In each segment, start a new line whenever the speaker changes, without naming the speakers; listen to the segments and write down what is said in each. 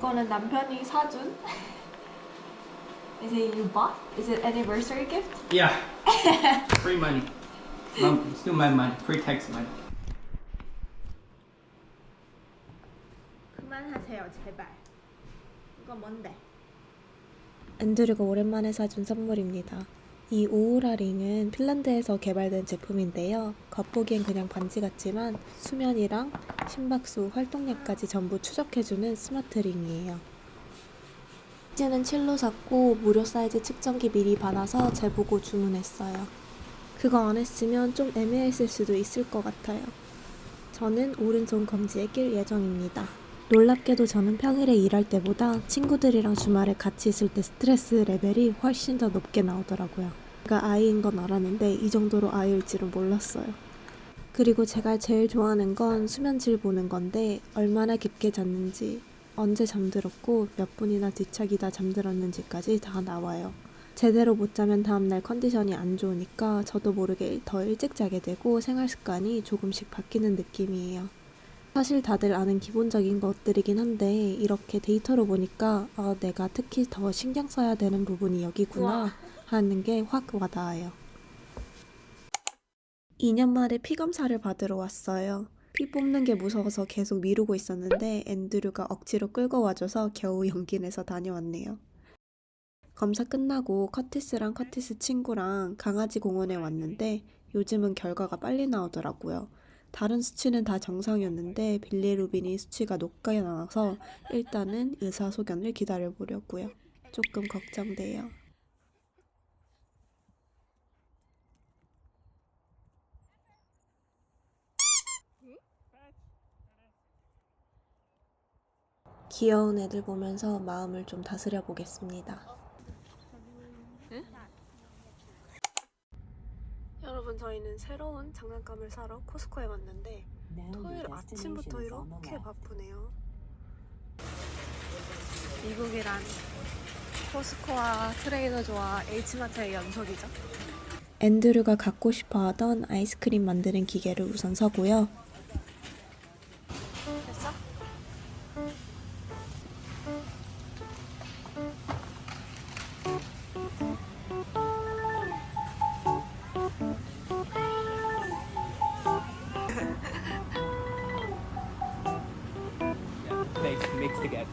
이거는 남편이 사준. Is it you bought? Is it anniversary gift?
Yeah. Free money. Mom, still my money. Free tax money.
그만하세요, 제발. 이거 뭔데?
앤드류가 오랜만에 사준 선물입니다. 이 오우라 링은 핀란드에서 개발된 제품인데요. 겉보기엔 그냥 반지 같지만 수면이랑 심박수, 활동량까지 전부 추적해주는 스마트 링이에요. 이제는 7로 샀고 무료 사이즈 측정기 미리 받아서 재보고 주문했어요. 그거 안 했으면 좀 애매했을 수도 있을 것 같아요. 저는 오른손 검지에 낄 예정입니다. 놀랍게도 저는 평일에 일할 때보다 친구들이랑 주말에 같이 있을 때 스트레스 레벨이 훨씬 더 높게 나오더라고요. 제가 아이인 건 알았는데 이 정도로 아이일 줄은 몰랐어요. 그리고 제가 제일 좋아하는 건 수면질 보는 건데 얼마나 깊게 잤는지, 언제 잠들었고 몇 분이나 뒤척이다 잠들었는지까지 다 나와요. 제대로 못 자면 다음날 컨디션이 안 좋으니까 저도 모르게 더 일찍 자게 되고 생활 습관이 조금씩 바뀌는 느낌이에요. 사실 다들 아는 기본적인 것들이긴 한데 이렇게 데이터로 보니까 아, 내가 특히 더 신경 써야 되는 부분이 여기구나 하는 게 확 와닿아요. 2년 만에 피 검사를 받으러 왔어요. 피 뽑는 게 무서워서 계속 미루고 있었는데 앤드류가 억지로 끌고 와줘서 겨우 용기 내서 다녀왔네요. 검사 끝나고 커티스랑 커티스 친구랑 강아지 공원에 왔는데 요즘은 결과가 빨리 나오더라고요. 다른 수치는 다 정상이었는데 빌리루빈이 수치가 높게 나와서 일단은 의사 소견을 기다려 보려고요. 조금 걱정돼요. 귀여운 애들 보면서 마음을 좀 다스려 보겠습니다. 여러분 저희는 새로운 장난감을 사러 코스코에 왔는데 토요일 아침부터 이렇게 바쁘네요. 미국이란 코스코와 트레이더조와 H마트의 연속이죠. 앤드류가 갖고 싶어 하던 아이스크림 만드는 기계를 우선 사고요.
Mix, together.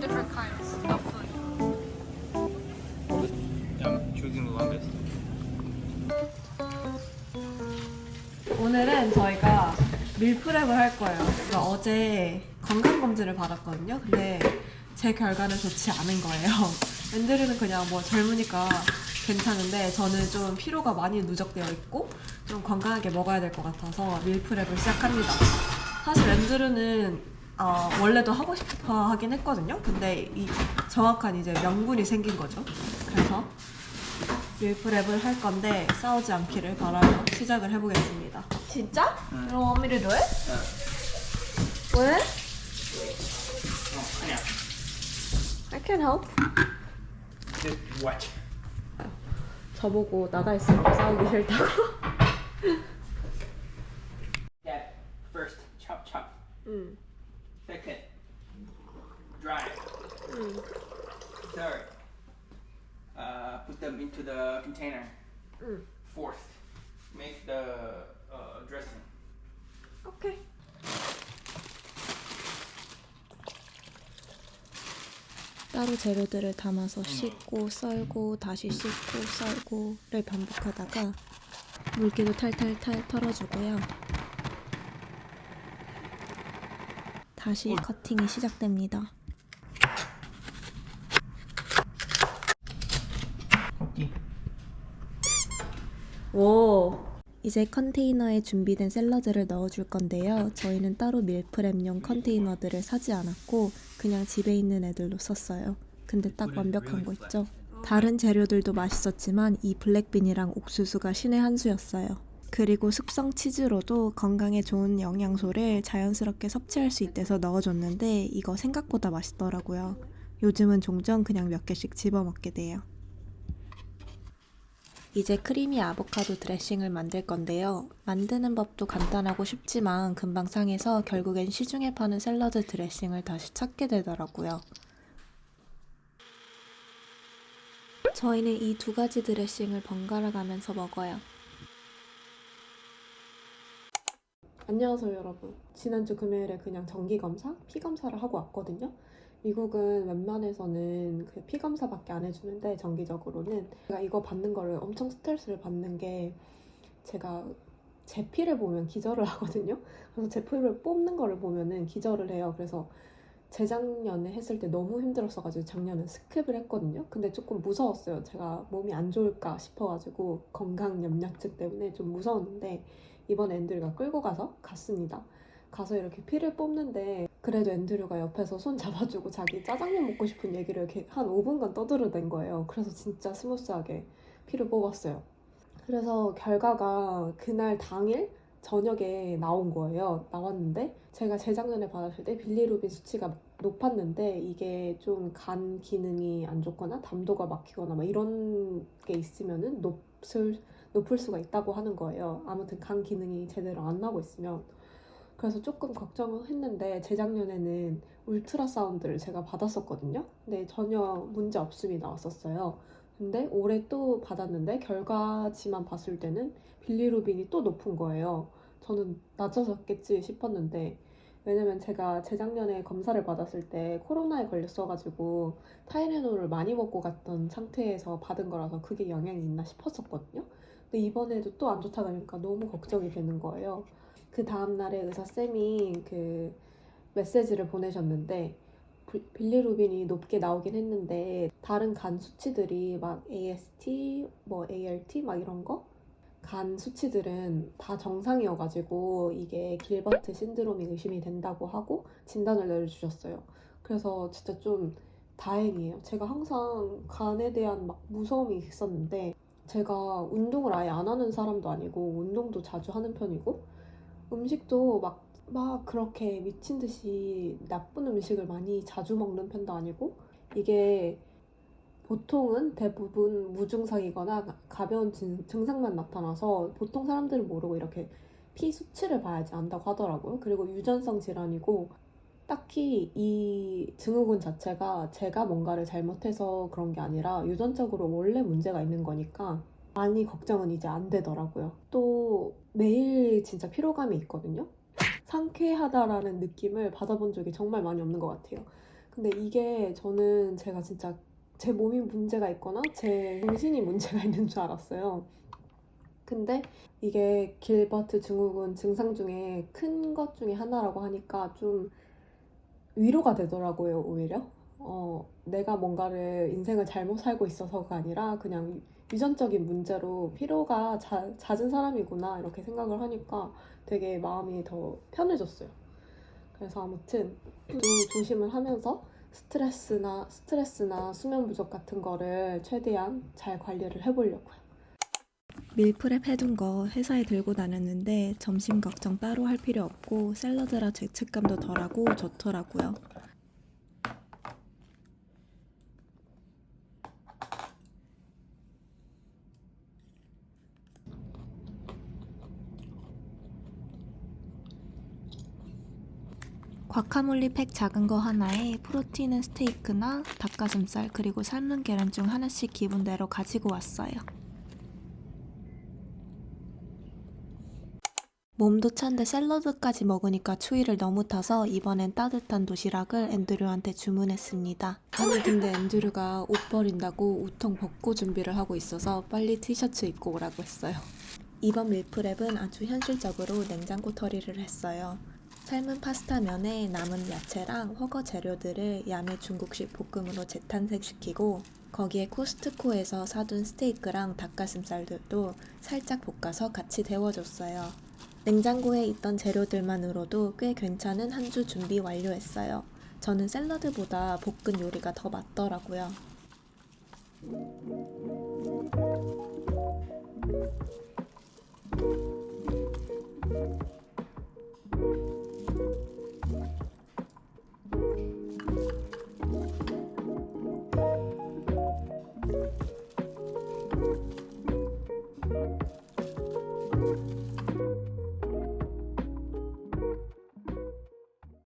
Different kinds of food.
I'm choosing the longest.
오늘은 저희가 밀프랩을 할 거예요. 제가 어제 건강검진을 받았거든요. 근데 제 결과는 좋지 않은 거예요. 앤드류는 그냥 뭐 젊으니까 괜찮은데 저는 좀 피로가 많이 누적되어 있고 좀 건강하게 먹어야 될 것 같아서 밀프랩을 시작합니다. 사실 앤드류는 어, 원래도 하고 싶어 하긴 했거든요. 근데 이 정확한 이제 명분이 생긴 거죠. 그래서 밀프랩을 할 건데 싸우지 않기를 바라며 시작을 해보겠습니다. 진짜?
응.
그럼 도 해?
네.
왜?
어, 아니야.
I can help.
Just watch.
저보고 나가 있으면 싸우기 싫다고.
Dad, first, chop, chop.
응.
Second, dry.
응.
Third, uh, put them into the container.
응.
Fourth, make the
따로 재료들을 담아서 씻고 썰고 다시 씻고 썰고를 반복하다가 물기도 탈탈탈 털어주고요. 다시 커팅이 시작됩니다.
오.
이제 컨테이너에 준비된 샐러드를 넣어줄 건데요. 저희는 따로 밀프랩용 컨테이너들을 사지 않았고 그냥 집에 있는 애들로 썼어요. 근데 딱 완벽한 거 있죠? 다른 재료들도 맛있었지만 이 블랙빈이랑 옥수수가 신의 한 수였어요. 그리고 숙성 치즈로도 건강에 좋은 영양소를 자연스럽게 섭취할 수 있대서 넣어줬는데 이거 생각보다 맛있더라고요. 요즘은 종종 그냥 몇 개씩 집어 먹게 돼요. 이제 크리미 아보카도 드레싱을 만들 건데요. 만드는 법도 간단하고 쉽지만 금방 상해서 결국엔 시중에 파는 샐러드 드레싱을 다시 찾게 되더라고요. 저희는 이 두 가지 드레싱을 번갈아 가면서 먹어요.
안녕하세요 여러분 지난주 금요일에 그냥 정기검사, 피검사를 하고 왔거든요 미국은 웬만해서는 그 피검사밖에 안 해주는데 정기적으로는 제가 이거 받는 거를 엄청 스트레스를 받는 게 제가 제 피를 보면 기절을 하거든요. 그래서 제 피를 뽑는 거를 보면은 기절을 해요. 그래서 재작년에 했을 때 너무 힘들었어가지고 작년에 스킵을 했거든요. 근데 조금 무서웠어요. 제가 몸이 안 좋을까 싶어가지고 건강 염려증 때문에 좀 무서웠는데 이번 앤드류가 끌고 가서 갔습니다. 가서 이렇게 피를 뽑는데 그래도 앤드류가 옆에서 손 잡아주고 자기 짜장면 먹고 싶은 얘기를 한 5분간 떠들어댄 거예요. 그래서 진짜 스무스하게 피를 뽑았어요. 그래서 결과가 그날 당일 저녁에 나온 거예요. 나왔는데 제가 재작년에 받았을 때 빌리루빈 수치가 높았는데 이게 좀 간 기능이 안 좋거나 담도가 막히거나 막 이런 게 있으면은 높을 높을 수가 있다고 하는 거예요. 아무튼 간 기능이 제대로 안 나고 있으면. 그래서 조금 걱정을 했는데 재작년에는 울트라 사운드를 제가 받았었거든요. 근데 전혀 문제 없음이 나왔었어요. 근데 올해 또 받았는데 결과지만 봤을 때는 빌리루빈이 또 높은 거예요. 저는 낮아졌겠지 싶었는데 왜냐면 제가 재작년에 검사를 받았을 때 코로나에 걸렸어가지고 타이레놀을 많이 먹고 갔던 상태에서 받은 거라서 그게 영향이 있나 싶었었거든요. 근데 이번에도 또 안 좋다 그러니까 너무 걱정이 되는 거예요. 그 다음날에 의사쌤이 그 메시지를 보내셨는데 비- 빌리루빈이 높게 나오긴 했는데 다른 간 수치들이 막 AST, 뭐 ALT 막 이런 거 간 수치들은 다 정상이어가지고 이게 길버트 신드롬이 의심이 된다고 하고 진단을 내려주셨어요. 그래서 진짜 좀 다행이에요. 제가 항상 간에 대한 막 무서움이 있었는데 제가 운동을 아예 안 하는 사람도 아니고 운동도 자주 하는 편이고 음식도 막, 막 그렇게 미친 듯이 나쁜 음식을 많이 자주 먹는 편도 아니고 이게 보통은 대부분 무증상이거나 가벼운 증- 증상만 나타나서 보통 사람들은 모르고 이렇게 피 수치를 봐야지 안다고 하더라고요. 그리고 유전성 질환이고 딱히 이 증후군 자체가 제가 뭔가를 잘못해서 그런 게 아니라 유전적으로 원래 문제가 있는 거니까 많이 걱정은 이제 안 되더라고요. 또 매일 진짜 피로감이 있거든요. 상쾌하다라는 느낌을 받아본 적이 정말 많이 없는 것 같아요. 근데 이게 저는 제가 진짜 제 몸이 문제가 있거나 제 정신이 문제가 있는 줄 알았어요. 근데 이게 길버트 증후군 증상 중에 큰 것 중에 하나라고 하니까 좀 위로가 되더라고요, 오히려. 어, 내가 뭔가를 인생을 잘못 살고 있어서가 아니라 그냥 유전적인 문제로 피로가 자, 잦은 사람이구나 이렇게 생각을 하니까 되게 마음이 더 편해졌어요. 그래서 아무튼 좀 조심을 하면서 스트레스나 스트레스나 수면 부족 같은 거를 최대한 잘 관리를 해보려고요.
밀프렙 해둔 거 회사에 들고 다녔는데 점심 걱정 따로 할 필요 없고 샐러드라 죄책감도 덜하고 좋더라고요. 과카몰리 팩 작은 거 하나에 프로틴은 스테이크나 닭가슴살 그리고 삶은 계란 중 하나씩 기분대로 가지고 왔어요. 몸도 찬데 샐러드까지 먹으니까 추위를 너무 타서 이번엔 따뜻한 도시락을 앤드류한테 주문했습니다. 아니 근데 앤드류가 옷 버린다고 우통 벗고 준비를 하고 있어서 빨리 티셔츠 입고 오라고 했어요. 이번 밀프렙은 아주 현실적으로 냉장고 털이를 했어요. 삶은 파스타 면에 남은 야채랑 허거 재료들을 야매 중국식 볶음으로 재탄생시키고 거기에 코스트코에서 사둔 스테이크랑 닭가슴살들도 살짝 볶아서 같이 데워줬어요. 냉장고에 있던 재료들만으로도 꽤 괜찮은 한 주 준비 완료했어요. 저는 샐러드보다 볶은 요리가 더 맞더라고요.